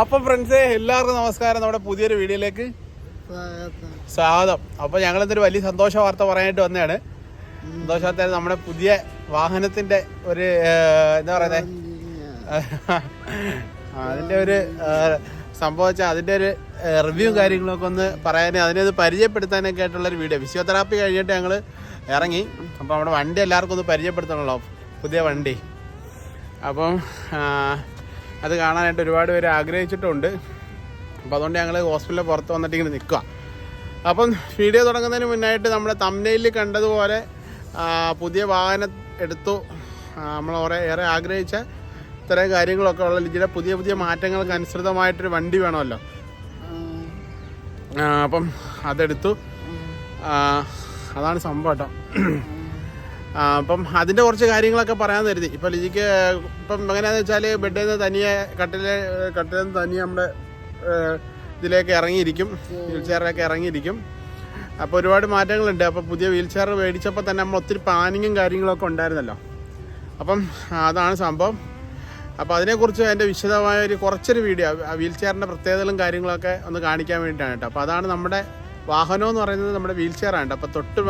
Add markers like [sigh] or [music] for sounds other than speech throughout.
അപ്പൊ ഫ്രണ്ട്സ് എല്ലാവർക്കും നമസ്കാരം. നമ്മുടെ പുതിയൊരു വീഡിയോയിലേക്ക് സ്വാഗതം. അപ്പൊ ഞങ്ങൾ എന്തൊരു വലിയ സന്തോഷ വാർത്ത പറയാനായിട്ട് വന്നതാണ്. സന്തോഷ നമ്മുടെ പുതിയ വാഹനത്തിന്റെ ഒരു എന്താ പറയുന്നത് അതിന്റെ ഒരു സംഭവിച്ച സംഭവം അതിന്റെ ഒരു റിവ്യൂ കാര്യങ്ങളൊക്കെ ഒന്ന് പറയാനും അതിനെ ഒന്ന് പരിചയപ്പെടുത്താനൊക്കെ ആയിട്ടുള്ള ഒരു വീഡിയോ. ഫിസിയോതെറാപ്പി കഴിഞ്ഞിട്ട് ഞങ്ങൾ ഇറങ്ങി. അപ്പോൾ നമ്മുടെ വണ്ടി എല്ലാവർക്കും ഒന്ന് പരിചയപ്പെടുത്തണമല്ലോ പുതിയ വണ്ടി. അപ്പം അത് കാണാനായിട്ട് ഒരുപാട് പേര് ആഗ്രഹിച്ചിട്ടുണ്ട്. അപ്പോൾ അതുകൊണ്ട് ഞങ്ങൾ ഹോസ്പിറ്റലിൽ പുറത്ത് വന്നിട്ട് ഇങ്ങനെ നിൽക്കുക അപ്പം വീഡിയോ തുടങ്ങുന്നതിന് മുന്നായിട്ട് നമ്മുടെ തമ്മനയിൽ കണ്ടതുപോലെ പുതിയ വാഹനം എടുത്തു. നമ്മൾ കുറേ ഏറെ ആഗ്രഹിച്ച ഇത്തരം കാര്യങ്ങളൊക്കെ ഉള്ള ലിജിയുടെ പുതിയ പുതിയ മാറ്റങ്ങൾക്ക് അനുസൃതമായിട്ടൊരു വണ്ടി വേണമല്ലോ. അപ്പം അതെടുത്തു. അതാണ് സംഭവം കേട്ടോ. അപ്പം അതിന്റെ കുറച്ച് കാര്യങ്ങളൊക്കെ പറയാൻ കരുതി ഇപ്പം ലിജിക്ക് ഇപ്പം എങ്ങനെയാണെന്ന് വെച്ചാൽ ബെഡിൽ നിന്ന് തനിയെ കട്ടിലെ കട്ടിൽ നിന്ന് തനിയെ നമ്മുടെ ഇതിലേക്ക് ഇറങ്ങിയിരിക്കും. വീൽ ചെയറിലേക്ക് ഇറങ്ങിയിരിക്കും. അപ്പോൾ ഒരുപാട് മാറ്റങ്ങളുണ്ട്. അപ്പോൾ പുതിയ വീൽ ചെയർ മേടിച്ചപ്പോൾ തന്നെ നമ്മൾ ഒത്തിരി പ്ലാനിങ്ങും കാര്യങ്ങളൊക്കെ ഉണ്ടായിരുന്നല്ലോ. അപ്പം അതാണ് സംഭവം. അപ്പോൾ അതിനെക്കുറിച്ച് അതിന്റെ വിശദമായ ഒരു കുറച്ചൊരു വീഡിയോ വീൽ ചെയറിന്റെ പ്രത്യേകതകളും കാര്യങ്ങളൊക്കെ ഒന്ന് കാണിക്കാൻ വേണ്ടിയിട്ടാണ് കേട്ടോ. അപ്പോൾ അതാണ് നമ്മുടെ വാഹനം എന്ന് പറയുന്നത് നമ്മുടെ വീൽ ചെയർ ആണ് അപ്പോൾ തൊട്ട്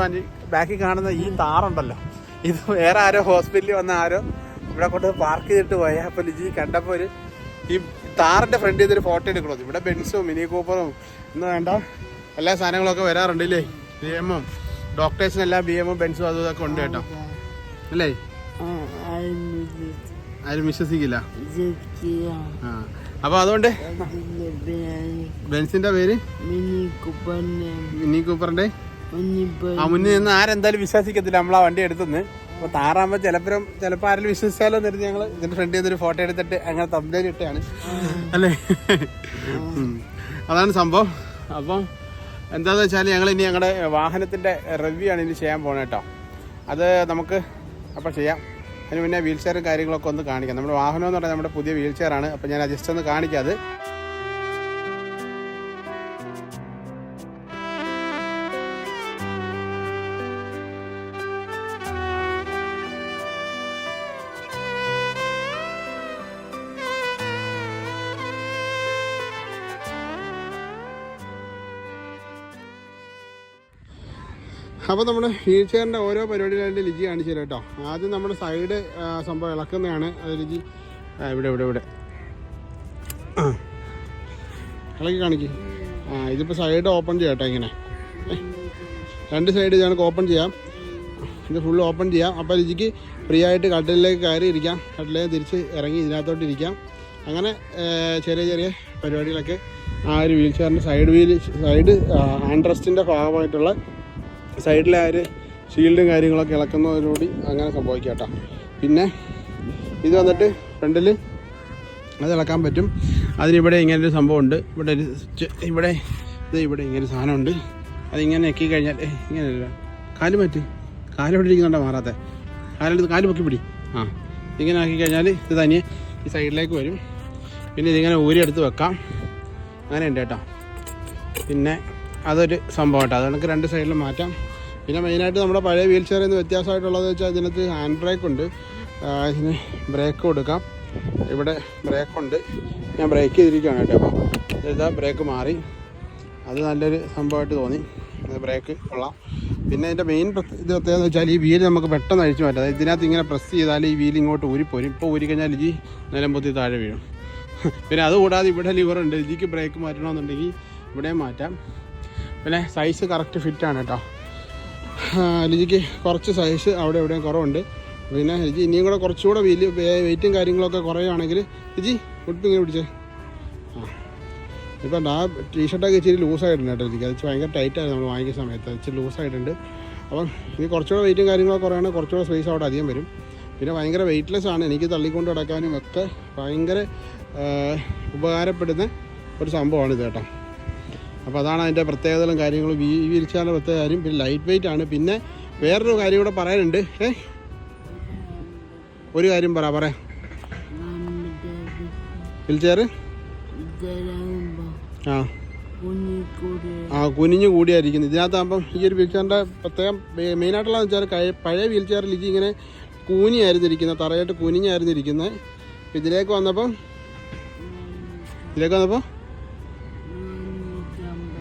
ബാക്കി കാണുന്ന ഈ താറുണ്ടല്ലോ. ഇത് വേറെ ആരോ ഹോസ്പിറ്റലിൽ വന്ന ആരോ ഇവിടെ കൊണ്ട് പാർക്ക് ചെയ്തിട്ട് പോയ. അപ്പോൾ ലിജി കണ്ടപ്പോൾ ഒരു ഈ താറിന്റെ ഫ്രണ്ട് ചെയ്തൊരു ഫോട്ടോ എടുക്കണോ? ഇവിടെ ബെൻസും മിനി കൂപ്പറും എന്ന് വേണ്ട. എല്ലാ സാധനങ്ങളൊക്കെ വരാറുണ്ട് ഇല്ലേ? ബി എമ്മും ഡോക്ടേഴ്സിനെല്ലാം ബി എമ്മും ബെൻസും അതും ഇതൊക്കെ ഉണ്ട് കേട്ടോ. അല്ലേ? ആരും വിശ്വസിക്കില്ല. ആ. അപ്പോൾ അതുകൊണ്ട് ബെൻസിന്റെ പേര്? മിനി കൂപ്പറിന്റെ? ആ മുന്നിൽ നിന്ന് ആരെന്തായാലും വിശ്വസിക്കത്തില്ല. നമ്മൾ ആ വണ്ടി എടുത്തുനിന്ന്. അപ്പൊ താറാകുമ്പോ ചിലപ്പോഴും ചിലപ്പോ ആരെങ്കിലും വിശ്വസിച്ചാലോ എന്നിട്ട് ഞങ്ങൾ ഇതിന്റെ ഫ്രണ്ടിൽ നിന്ന് ഒരു ഫോട്ടോ എടുത്തിട്ട് അങ്ങനെ തമ്മിലേൽ ഇട്ടാണ് അല്ലേ? അതാണ് സംഭവം. അപ്പം എന്താന്ന് വെച്ചാൽ ഞങ്ങൾ ഇനി ഞങ്ങളുടെ വാഹനത്തിന്റെ റിവ്യൂ ആണ് ഇനി ചെയ്യാൻ പോണേ കേട്ടോ അത് നമുക്ക് അപ്പം ചെയ്യാം. അതിന് പിന്നെ വീൽ ചെയറും കാര്യങ്ങളൊക്കെ ഒന്ന് കാണിക്കാം. നമ്മുടെ വാഹനം എന്ന് പറഞ്ഞാൽ നമ്മുടെ പുതിയ വീൽ ചെയർ ആണ്. അപ്പം ഞാൻ ജസ്റ്റ് ഒന്ന് കാണിക്കാം അത്. അപ്പോൾ നമ്മുടെ വീൽ ഓരോ പരിപാടികളായിട്ട് ലിജി കാണിച്ചു തരാം കേട്ടോ. ആദ്യം നമ്മുടെ സൈഡ് സംഭവം ഇളക്കുന്നതാണ്. അത് ലിജി ഇവിടെ ഇവിടെ ഇവിടെ. ഇളക്കി കാണിക്ക്. ആ ഇതിപ്പോൾ സൈഡ് ഓപ്പൺ ചെയ്യാം കേട്ടോ ഇങ്ങനെ. രണ്ട് സൈഡ് ഞങ്ങൾക്ക് ഓപ്പൺ ചെയ്യാം. ഇത് ഫുൾ ഓപ്പൺ ചെയ്യാം. അപ്പോൾ ലിജിക്ക് ഫ്രീ ആയിട്ട് കട്ടിലേക്ക് കയറി ഇരിക്കാം. കട്ടിലേക്ക് തിരിച്ച് ഇറങ്ങി ഇതിനകത്തോട്ട് ഇരിക്കാം. അങ്ങനെ ചെറിയ ചെറിയ പരിപാടികളൊക്കെ ആ ഒരു വീൽ ചെയറിന്റെ സൈഡ് വീൽ സൈഡ് ആൻഡ്രസ്റ്റിന്റെ ഭാഗമായിട്ടുള്ള സൈഡിലെ ആ ഒരു ഷീൽഡും കാര്യങ്ങളൊക്കെ ഇളക്കുന്നതോടുകൂടി അങ്ങനെ സംഭവിക്കാം പിന്നെ ഇത് വന്നിട്ട് ഫ്രണ്ടിൽ അത് ഇളക്കാൻ പറ്റും. അതിനിവിടെ ഇങ്ങനെ ഒരു സംഭവമുണ്ട്. ഇവിടെ ഒരു ഇവിടെ ഇത് ഇവിടെ ഇങ്ങനെ സാധനമുണ്ട്. അതിങ്ങനെ എക്കി കഴിഞ്ഞാൽ ഇങ്ങനെ ഇങ്ങനെയല്ല കാൽ പറ്റി കാൽ ഇവിടെ ഇരിക്കുന്നുണ്ടോ മാറാത്ത? കാലെടുത്ത് കാൽ പൊക്കി പിടി. ആ ഇങ്ങനെ ആക്കി കഴിഞ്ഞാൽ ഇത് തനിയെ ഈ സൈഡിലേക്ക് വരും. പിന്നെ ഇതിങ്ങനെ ഊരിയെടുത്ത് വെക്കാം. അങ്ങനെ ഉണ്ട് കേട്ടോ. പിന്നെ അതൊരു സംഭവം കേട്ടോ. അത് നമുക്ക് രണ്ട് സൈഡിലും മാറ്റാം. പിന്നെ മെയിനായിട്ട് നമ്മുടെ പഴയ വീൽ ചെയറിൽ നിന്ന് വ്യത്യാസമായിട്ടുള്ളത് വെച്ചാൽ ഇതിനകത്ത് ഹാൻഡ് ബ്രേക്ക് ഉണ്ട്. ഇതിന് ബ്രേക്ക് കൊടുക്കാം. ഇവിടെ ബ്രേക്ക് ഉണ്ട്. ഞാൻ ബ്രേക്ക് ചെയ്തിരിക്കുകയാണ് കേട്ടോ അപ്പോൾ ഇതാ ബ്രേക്ക് മാറി. അത് നല്ലൊരു സംഭവമായിട്ട് തോന്നി. ബ്രേക്ക് കൊള്ളാം. പിന്നെ ഇതിന്റെ മെയിൻ ഇത് പ്രത്യേകത വെച്ചാൽ ഈ വീൽ നമുക്ക് പെട്ടെന്ന് അഴിച്ചു മാറ്റാം. അതായത് ഇതിനകത്ത് ഇങ്ങനെ പ്രസ് ചെയ്താൽ ഈ വീൽ ഇങ്ങോട്ട് ഊരിപ്പോരും. ഇപ്പോൾ ഊരിക്കഴിഞ്ഞാൽ ഇജി നിലം പൊത്തി താഴെ വീഴും. പിന്നെ അതുകൂടാതെ ഇവിടെ ലിവറുണ്ട് ഇതിക്ക് ബ്രേക്ക് മാറ്റണമെന്നുണ്ടെങ്കിൽ ഇവിടെയും മാറ്റാം. പിന്നെ സൈസ് കറക്റ്റ് ഫിറ്റാണ് കേട്ടോ. ലിജിക്ക് കുറച്ച് സൈസ് അവിടെ എവിടെയും കുറവുണ്ട്. പിന്നെ ലിജി ഇനിയും കൂടെ കുറച്ചുകൂടെ വലിയ വെയിറ്റും കാര്യങ്ങളൊക്കെ കുറയുകയാണെങ്കിൽ ലിജി ഒട്ടും ഇങ്ങനെ പിടിച്ചേ. ആ. ഇപ്പം ആ ടീഷർട്ടൊക്കെ ഇച്ചിരി ലൂസായിട്ടുണ്ട് കേട്ടോ ലിജിക്ക് അത് ഭയങ്കര ടൈറ്റായിരുന്നു നമ്മൾ വാങ്ങിക്കുന്ന സമയത്ത്. ഇച്ചിരി ലൂസായിട്ടുണ്ട് അപ്പം ഇനി കുറച്ചുകൂടെ വെയിറ്റും കാര്യങ്ങളൊക്കെ കുറയുകയാണെങ്കിൽ കുറച്ചുകൂടെ സ്പേസ് അവിടെ അധികം വരും. പിന്നെ ഭയങ്കര വെയിറ്റ്ലെസ് ആണ്. എനിക്ക് തള്ളിക്കൊണ്ട് നടക്കാനും ഒക്കെ ഭയങ്കര ഉപകാരപ്പെടുന്ന ഒരു സംഭവമാണ് ഇത് കേട്ടോ. അപ്പോൾ അതാണ് അതിന്റെ പ്രത്യേകതകളും കാര്യങ്ങളും. വീ വിരിച്ചാലും പ്രത്യേക കാര്യം. പിന്നെ ലൈറ്റ് വെയിറ്റ് ആണ്. പിന്നെ വേറൊരു കാര്യം കൂടെ പറയാനുണ്ട്. ഏ? ഒരു കാര്യം പറ പറയാം വീൽ ചെയർ ആ. ആ കുനിഞ്ഞു കൂടിയായിരിക്കുന്നു. ഇതിനകത്താകുമ്പം ഈ ഒരു വീൽ ചെയറിന്റെ പ്രത്യേകം മെയിനായിട്ടുള്ളതെന്ന് വെച്ചാൽ പഴയ വീൽ ചെയറിൽ ഇത് ഇങ്ങനെ കൂനിയായിരുന്നു ഇരിക്കുന്നത് തറയായിട്ട് കുനിഞ്ഞായിരുന്നു ഇരിക്കുന്നത് ഇതിലേക്ക് വന്നപ്പം ഇതിലേക്ക് വന്നപ്പോൾ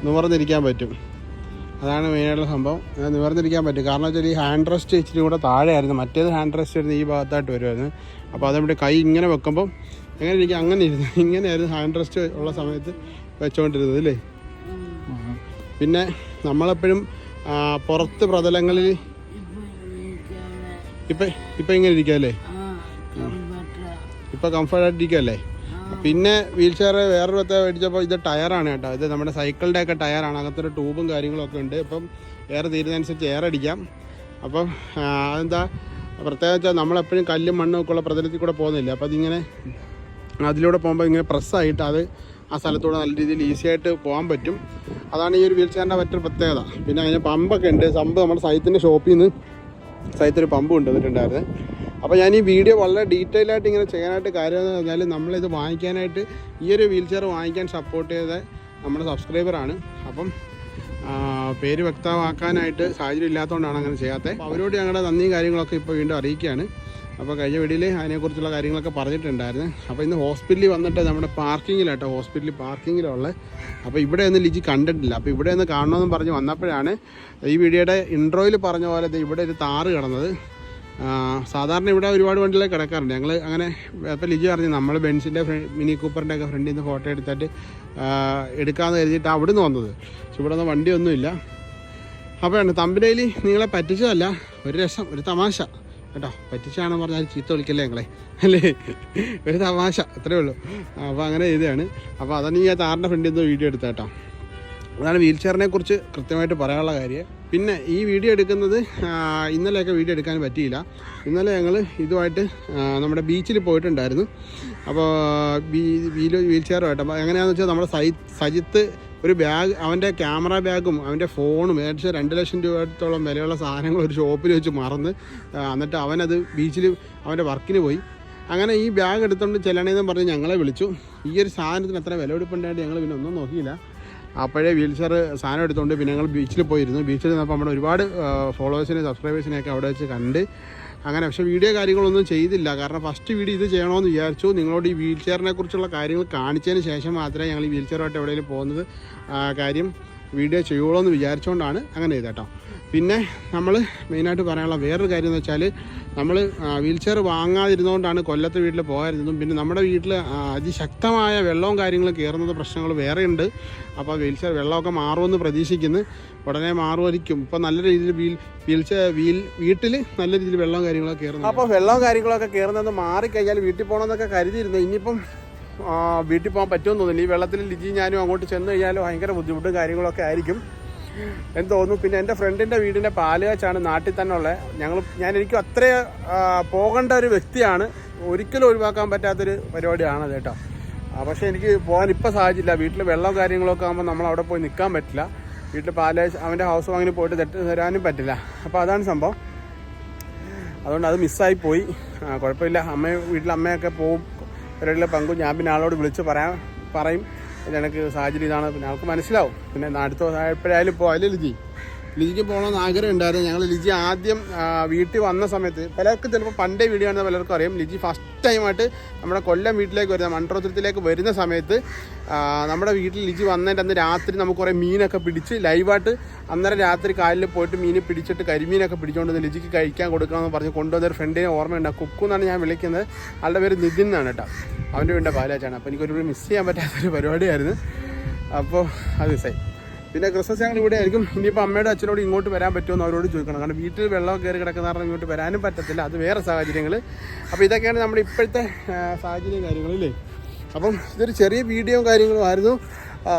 നിവർന്നിരിക്കാൻ പറ്റും. അതാണ് മെയിനായിട്ടുള്ള സംഭവം. അത് നിവർന്നിരിക്കാൻ പറ്റും. കാരണം വെച്ചാൽ ഈ ഹാൻഡ് റെസ്റ്റ് ഇച്ചിരി കൂടെ താഴെയായിരുന്നു. മറ്റേത് ഹാൻഡ് റെസ്റ്റ് വരുന്ന ഈ ഭാഗത്തായിട്ട് വരുമായിരുന്നു അപ്പോൾ അതവിടെ കൈ ഇങ്ങനെ വെക്കുമ്പം എങ്ങനെ ഇരിക്കും? അങ്ങനെ ഇരുന്നു [laughs] ഇങ്ങനെയായിരുന്നു ഹാൻഡ് റെസ്റ്റ് ഉള്ള സമയത്ത് വെച്ചുകൊണ്ടിരുന്നത് അല്ലേ? പിന്നെ നമ്മളെപ്പോഴും പുറത്ത് പ്രതലങ്ങളിൽ ഇപ്പൊ ഇപ്പം ഇങ്ങനെ ഇരിക്കുക അല്ലേ ഇപ്പം കംഫർട്ടായിട്ട് ഇരിക്കുകയല്ലേ പിന്നെ വീൽ ചെയർ വേറൊരു പ്രത്യേകത മേടിച്ചപ്പോൾ ഇത് ടയറാണ് കേട്ടോ. ഇത് നമ്മുടെ സൈക്കിളിന്റെ ഒക്കെ ടയറാണ്. അകത്തൊരു ട്യൂബും കാര്യങ്ങളൊക്കെ ഉണ്ട്. ഇപ്പം എയർ തീരുന്നതനുസരിച്ച് എയർ അടിക്കാം. അപ്പം അതെന്താ? പ്രത്യേകം വെച്ചാൽ നമ്മളെപ്പോഴും കല്ലും മണ്ണും ഒക്കെ ഉള്ള പ്രതലത്തിൽ കൂടെ പോകുന്നില്ല? അപ്പോൾ അതിങ്ങനെ അതിലൂടെ പോകുമ്പോൾ ഇങ്ങനെ പ്രസ്സായിട്ട് അത് ആ സ്ഥലത്തൂടെ നല്ല രീതിയിൽ ഈസി ആയിട്ട് പോകാൻ പറ്റും. അതാണ് ഈ ഒരു വീൽ ചെയറിന്റെ മറ്റൊരു പ്രത്യേകത. പിന്നെ അതിന് പമ്പൊക്കെ ഉണ്ട്. സംഭവം നമ്മുടെ സൈത്തിന്റെ ഷോപ്പിൽ നിന്ന് സൈത്തൊരു പമ്പ് കൊണ്ടുവന്നിട്ടുണ്ടായിരുന്നു അപ്പോൾ ഞാൻ ഈ വീഡിയോ വളരെ ഡീറ്റെയിൽ ആയിട്ട് ഇങ്ങനെ ചെയ്യാനായിട്ട് കാര്യം എന്ന് പറഞ്ഞാൽ നമ്മളിത് വാങ്ങിക്കാനായിട്ട് ഈ ഒരു വീൽ ചെയർ വാങ്ങിക്കാൻ സപ്പോർട്ട് ചെയ്ത നമ്മുടെ സബ്സ്ക്രൈബറാണ് അപ്പം പേര് വ്യക്തമാക്കാനായിട്ട് സാഹചര്യം ഇല്ലാത്തതുകൊണ്ടാണ് അങ്ങനെ ചെയ്യാത്തത് അവരോട് ഞങ്ങളുടെ നന്ദിയും കാര്യങ്ങളൊക്കെ ഇപ്പോൾ വീണ്ടും അറിയിക്കുകയാണ്. അപ്പോൾ കഴിഞ്ഞ വീഡിയോയിൽ അതിനെക്കുറിച്ചുള്ള കാര്യങ്ങളൊക്കെ പറഞ്ഞിട്ടുണ്ടായിരുന്നു. അപ്പോൾ ഇന്ന് ഹോസ്പിറ്റലിൽ വന്നിട്ട് നമ്മുടെ പാർക്കിങ്ങിലാട്ടോ ഹോസ്പിറ്റലിൽ പാർക്കിങ്ങിലുള്ള അപ്പോൾ ഇവിടെ ഒന്നും ലിജി കണ്ടിട്ടില്ല. അപ്പോൾ ഇവിടെ ഒന്ന് കാണണമെന്ന് പറഞ്ഞ് വന്നപ്പോഴാണ് ഈ വീഡിയോയുടെ ഇൻട്രോയിൽ പറഞ്ഞ പോലെ ഇവിടെ ഒരു താറ് കിടന്നത്. സാധാരണ ഇവിടെ ഒരുപാട് വണ്ടികളെ കിടക്കാറുണ്ട്. ഞങ്ങൾ അങ്ങനെ അപ്പോൾ ലിജി പറഞ്ഞു നമ്മൾ ബെൻസിന്റെ മിനി കൂപ്പറിന്റെ ഒക്കെ ഫ്രണ്ടിൽ നിന്ന് ഫോട്ടോ എടുത്തിട്ട് എടുക്കാമെന്ന് കരുതിയിട്ട് അവിടെ നിന്ന് വന്നത്. പക്ഷെ ഇവിടെ നിന്ന് വണ്ടിയൊന്നുമില്ല. അപ്പോൾ തമ്പിനയിൽ നിങ്ങളെ പറ്റിച്ചതല്ല ഒരു രസം ഒരു തമാശ. കേട്ടോ പറ്റിച്ചാണെന്ന് പറഞ്ഞാൽ ചീത്ത വിളിക്കല്ലേ ഞങ്ങളെ? അല്ലേ? ഒരു തമാശ അത്രേ ഉള്ളൂ. അപ്പോൾ അങ്ങനെ ചെയ്തതാണ്. അപ്പോൾ അതാണ് ഈ താറിന്റെ ഫ്രണ്ടിൽ നിന്ന് വീഡിയോ എടുത്ത കേട്ടോ. അതാണ് വീൽ ചെയറിനെ കുറിച്ച് കൃത്യമായിട്ട് പറയാനുള്ള കാര്യം. പിന്നെ ഈ വീഡിയോ എടുക്കുന്നത് ഇന്നലെയൊക്കെ വീഡിയോ എടുക്കാൻ പറ്റിയില്ല. ഇന്നലെ ഞങ്ങൾ ഇതുമായിട്ട് നമ്മുടെ ബീച്ചിൽ പോയിട്ടുണ്ടായിരുന്നു. അപ്പോൾ വീൽ വീൽ ചെയറുമായിട്ട് അപ്പോൾ എങ്ങനെയാണെന്ന് വെച്ചാൽ നമ്മുടെ സൈ സജിത്ത് ഒരു ബാഗ് അവന്റെ ക്യാമറ ബാഗും അവന്റെ ഫോണും ഏകദേശം രണ്ട് ലക്ഷം രൂപത്തോളം വിലയുള്ള സാധനങ്ങൾ ഒരു ഷോപ്പിൽ വെച്ച് മറന്ന് എന്നിട്ട് അവനത് ബീച്ചിൽ അവന്റെ വർക്കിന് പോയി. അങ്ങനെ ഈ ബാഗ് എടുത്തുകൊണ്ട് ചെല്ലണേന്ന് പറഞ്ഞ് ഞങ്ങളെ വിളിച്ചു. ഈ ഒരു സാധനത്തിന് എത്ര വില എടുപ്പുണ്ടായിട്ട് ഞങ്ങൾ പിന്നെ ഒന്നും നോക്കിയില്ല. അപ്പോഴേ വീൽ ചെയർ സാധനം എടുത്തുകൊണ്ട് പിന്നെ ഞങ്ങൾ ബീച്ചിൽ പോയിരുന്നു. ബീച്ചിൽ നിന്നപ്പോൾ നമ്മുടെ ഒരുപാട് ഫോളോവേഴ്സിനെ സബ്സ്ക്രൈബേഴ്സിനെയൊക്കെ അവിടെ വെച്ച് കണ്ട് അങ്ങനെ. പക്ഷേ വീഡിയോ കാര്യങ്ങളൊന്നും ചെയ്തില്ല. കാരണം ഫസ്റ്റ് വീഡിയോ ഇത് ചെയ്യണമെന്ന് വിചാരിച്ചു. നിങ്ങളോട് ഈ വീൽ ചെയറിനെ കുറിച്ചുള്ള കാര്യങ്ങൾ കാണിച്ചതിന് ശേഷം മാത്രമേ ഞങ്ങൾ ഈ വീൽ ചെയറുമായിട്ട് എവിടെയെങ്കിലും പോകുന്നത് കാര്യം വീഡിയോ ചെയ്യുള്ളൂ എന്ന് വിചാരിച്ചുകൊണ്ടാണ് അങ്ങനെ ചെയ്തേട്ടോ. പിന്നെ നമ്മൾ മെയിനായിട്ട് പറയാനുള്ള വേറൊരു കാര്യം എന്ന് വെച്ചാൽ നമ്മൾ വീൽ ചെയർ വാങ്ങാതിരുന്നുകൊണ്ടാണ് കൊല്ലത്തെ വീട്ടിൽ പോകാതിരുന്നതും പിന്നെ നമ്മുടെ വീട്ടിൽ അതിശക്തമായ വെള്ളവും കാര്യങ്ങളും കയറുന്നത് പ്രശ്നങ്ങൾ വേറെയുണ്ട്. അപ്പോൾ വീൽ ചെയർ വെള്ളമൊക്കെ മാറുമെന്ന് പ്രതീക്ഷിക്കുന്നു. ഉടനെ മാറുമായിരിക്കും. ഇപ്പോൾ നല്ല രീതിയിൽ വീൽ വീൽ വീൽ വീട്ടിൽ നല്ല രീതിയിൽ വെള്ളവും കാര്യങ്ങളൊക്കെ കയറുന്നു അപ്പോൾ വെള്ളവും കാര്യങ്ങളൊക്കെ കയറുന്നത് മാറിക്കഴിഞ്ഞാൽ വീട്ടിൽ പോകണമെന്നൊക്കെ കരുതിയിരുന്നു. ഇനിയിപ്പം വീട്ടിൽ പോകാൻ പറ്റുമെന്ന് തോന്നുന്നു. ഈ വെള്ളത്തിൽ ലിജി ഞാനും അങ്ങോട്ട് ചെന്ന് കഴിഞ്ഞാൽ ഭയങ്കര ബുദ്ധിമുട്ടും കാര്യങ്ങളൊക്കെ ആയിരിക്കും. എന്ന് തോന്നുന്നു. പിന്നെ എന്റെ ഫ്രണ്ടിന്റെ വീടിന്റെ പാലുകാച്ചാണ് നാട്ടിൽ തന്നെ ഉള്ളത് ഞങ്ങൾ ഞാൻ എനിക്ക് അത്ര പോകേണ്ട ഒരു വ്യക്തിയാണ്. ഒരിക്കലും ഒഴിവാക്കാൻ പറ്റാത്തൊരു പരിപാടിയാണത് കേട്ടോ. പക്ഷേ എനിക്ക് പോകാൻ ഇപ്പോൾ സാധിച്ചില്ല വീട്ടിൽ വെള്ളം കാര്യങ്ങളൊക്കെ ആകുമ്പോൾ നമ്മൾ അവിടെ പോയി നിൽക്കാൻ പറ്റില്ല. വീട്ടിൽ പാലുകാച്ച് അവന്റെ ഹൗസ് വാങ്ങിന് പോയിട്ട് തെറ്റ് തരാനും പറ്റില്ല. അപ്പോൾ അതാണ് സംഭവം. അതുകൊണ്ട് അത് മിസ്സായി പോയി. കുഴപ്പമില്ല. അമ്മ വീട്ടിൽ അമ്മയൊക്കെ പോവും. അവരുടെ പങ്കും ഞാൻ പിന്നെ ആളോട് വിളിച്ച് പറയാൻ പറയും. എനിക്ക് സാഹചര്യം ഇതാണ്. പിന്നെ ആൾക്ക് മനസ്സിലാവും. പിന്നെ അടുത്ത എപ്പോഴായാലും പോയാലും ലിജി? ലിജിക്ക് പോകണമെന്ന് ആഗ്രഹം ഉണ്ടായിരുന്നു. ഞങ്ങൾ ലിജി ആദ്യം വീട്ടിൽ വന്ന സമയത്ത് പലർക്കും ചിലപ്പോൾ പണ്ടേ വീഡിയോ കാണുന്ന പലർക്കും അറിയാം. ലിജി ഫസ്റ്റ് ടൈമായിട്ട് നമ്മുടെ കൊല്ലം വീട്ടിലേക്ക് വരുന്ന മൺട്രോത്തുരത്തിലേക്ക് വരുന്ന സമയത്ത് നമ്മുടെ വീട്ടിൽ ലിജി വന്നതിന്റെ അന്ന് രാത്രി നമുക്ക് കുറേ മീനൊക്കെ പിടിച്ച് ലൈവായിട്ട് അന്നേരം രാത്രി കാലിൽ പോയിട്ട് മീൻ പിടിച്ചിട്ട് കരിമീനൊക്കെ പിടിച്ചുകൊണ്ട് ലിജിക്ക് കഴിക്കാൻ കൊടുക്കണമെന്ന് പറഞ്ഞ് കൊണ്ടുവന്ന ഒരു ഫ്രണ്ടിനെ ഓർമ്മയുണ്ട് കുക്കു എന്നാണ് ഞാൻ വിളിക്കുന്നത്. ആളുടെ പേര് നിതിൻ എന്നാണ് കേട്ടോ. അവന്റെ വീടിന്റെ പാലാച്ചാണ് അപ്പോൾ എനിക്കൊരു മിസ് ചെയ്യാൻ പറ്റാത്തൊരു പരിപാടിയായിരുന്നു. അപ്പോൾ അത് മിസ്സായി പിന്നെ ക്രിസ്മസ് ഞങ്ങൾ ഇവിടെ ആയിരിക്കും. ഇനിയിപ്പോൾ അമ്മയുടെ അച്ഛനോട് ഇങ്ങോട്ട് വരാൻ പറ്റുമെന്ന് അവരോട് ചോദിക്കണം. കാരണം വീട്ടിൽ വെള്ളം കയറി കിടക്കുന്ന കാരണം ഇങ്ങോട്ട് വരാനും പറ്റത്തില്ല. അത് വേറെ സാഹചര്യങ്ങൾ അപ്പോൾ ഇതൊക്കെയാണ് നമ്മുടെ ഇപ്പോഴത്തെ സാഹചര്യം കാര്യങ്ങളില്ലേ അപ്പം ഇതൊരു ചെറിയ വീഡിയോ കാര്യങ്ങളും ആയിരുന്നു.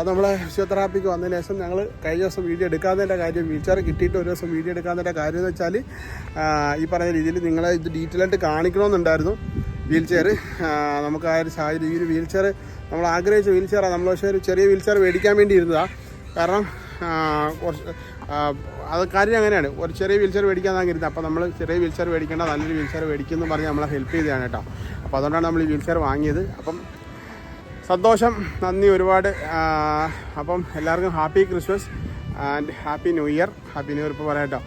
നമ്മളെ ഫിസിയോതെറാപ്പിക്ക് വന്നതിന് ശേഷം ഞങ്ങൾ കഴിഞ്ഞ ദിവസം വീഡിയോ എടുക്കാത്തതിന്റെ കാര്യം വീൽച്ചാറ് കിട്ടിയിട്ട് ഒരു ദിവസം വീഡിയോ എടുക്കാത്തതിന്റെ കാര്യം എന്ന് വെച്ചാൽ ഈ പറഞ്ഞ രീതിയിൽ നിങ്ങളെ ഇത് ഡീറ്റെയിൽ ആയിട്ട് കാണിക്കണമെന്നുണ്ടായിരുന്നു. വീൽ ചെയർ നമുക്ക് ആ ഒരു സാഹചര്യം ഈ ഒരു വീൽ ചെയർ നമ്മൾ ആഗ്രഹിച്ച വീൽ ചെയറാണ് നമ്മൾ പക്ഷേ ഒരു ചെറിയ വീൽ ചെയർ മേടിക്കാൻ വേണ്ടി ഇരുന്നതാണ് കാരണം കുറച്ച് അത് കാര്യം അങ്ങനെയാണ്. ഒരു ചെറിയ വീൽ ചെയർ മേടിക്കാന്നാണ് കരുതുന്നത്. അപ്പോൾ നമ്മൾ ചെറിയ വീൽ ചെയർ മേടിക്കേണ്ട നല്ലൊരു വീൽ ചെയർ മേടിക്കുമെന്ന് പറഞ്ഞ് നമ്മളെ ഹെൽപ്പ് ചെയ്തതാണ് കേട്ടോ. അപ്പോൾ അതുകൊണ്ടാണ് നമ്മൾ ഈ വീൽ ചെയർ വാങ്ങിയത്. അപ്പം സന്തോഷം നന്ദി ഒരുപാട്. അപ്പം എല്ലാവർക്കും happy Christmas and happy new year. Happy new year ഇപ്പോൾ പറയാം കേട്ടോ.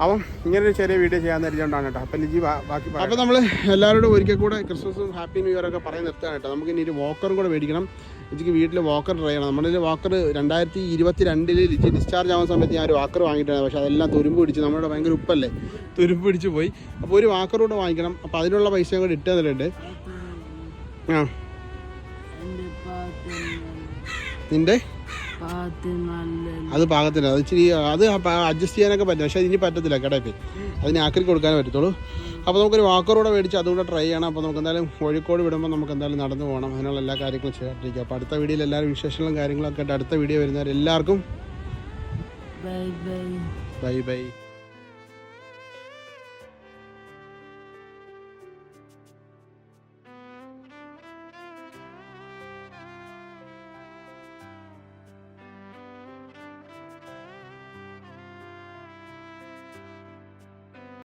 അപ്പം ഇങ്ങനെ ഒരു ചെറിയ വീഡിയോ ചെയ്യാൻ നേരിച്ചുകൊണ്ടാണ് കേട്ടോ. അപ്പം ലിജി ബാക്കി അപ്പോൾ നമ്മൾ എല്ലാവരോടും ഒരിക്കൽ കൂടെ ക്രിസ്മസും ഹാപ്പി ന്യൂ ഇയർ ഒക്കെ പറയാൻ നിർത്തുകയാണ് കേട്ടോ. നമുക്ക് ഇനി ഒരു വോക്കറും കൂടെ മേടിക്കണം. ലിജിക്ക് വീട്ടിൽ വോക്കർ ട്രൈ ചെയ്യണം. നമ്മുടെ വാക്കർ രണ്ടായിരത്തി ഇരുപത്തി രണ്ടിൽ ലിജി ഡിസ്ചാർജ് ആവുന്ന സമയത്ത് ഞാൻ ഒരു വാക്കർ വാങ്ങിയിട്ടാണ് പക്ഷേ അതെല്ലാം തുരുമ്പ് പിടിച്ച് നമ്മുടെ ഭയങ്കര ഉപ്പല്ലേ? തുരുമ്പ് പിടിച്ച് പോയി. അപ്പോൾ ഒരു വാക്കർ കൂടെ വാങ്ങിക്കണം. അപ്പോൾ അതിനുള്ള പൈസയും കൂടെ ഇട്ട് തന്നിട്ടുണ്ട്. ആ. നിന്റെ അത് പാകത്തിന് അത് ഇച്ചിരി അത് അഡ്ജസ്റ്റ് ചെയ്യാനൊക്കെ പറ്റും. പക്ഷേ ഇനി പറ്റത്തില്ല കടയിൽ അതിന് ആക്കി കൊടുക്കാനേ പറ്റത്തുള്ളൂ. അപ്പോൾ നമുക്കൊരു വാക്കറൂടെ മേടിച്ച് അതുകൂടെ ട്രൈ ചെയ്യണം. അപ്പോൾ നമുക്ക് എന്തായാലും കോഴിക്കോട് വിടുമ്പോൾ നമുക്ക് എന്തായാലും നടന്നു പോകണം. അതിനുള്ള എല്ലാ കാര്യങ്ങളും ചെയ്യാണ്ടിരിക്കുക അപ്പോൾ അടുത്ത വീഡിയോയിൽ എല്ലാവരും വിശേഷങ്ങളും കാര്യങ്ങളൊക്കെ ആയിട്ട് അടുത്ത വീഡിയോ വരുന്നവർ എല്ലാവർക്കും ബൈ ബൈ. Bye by.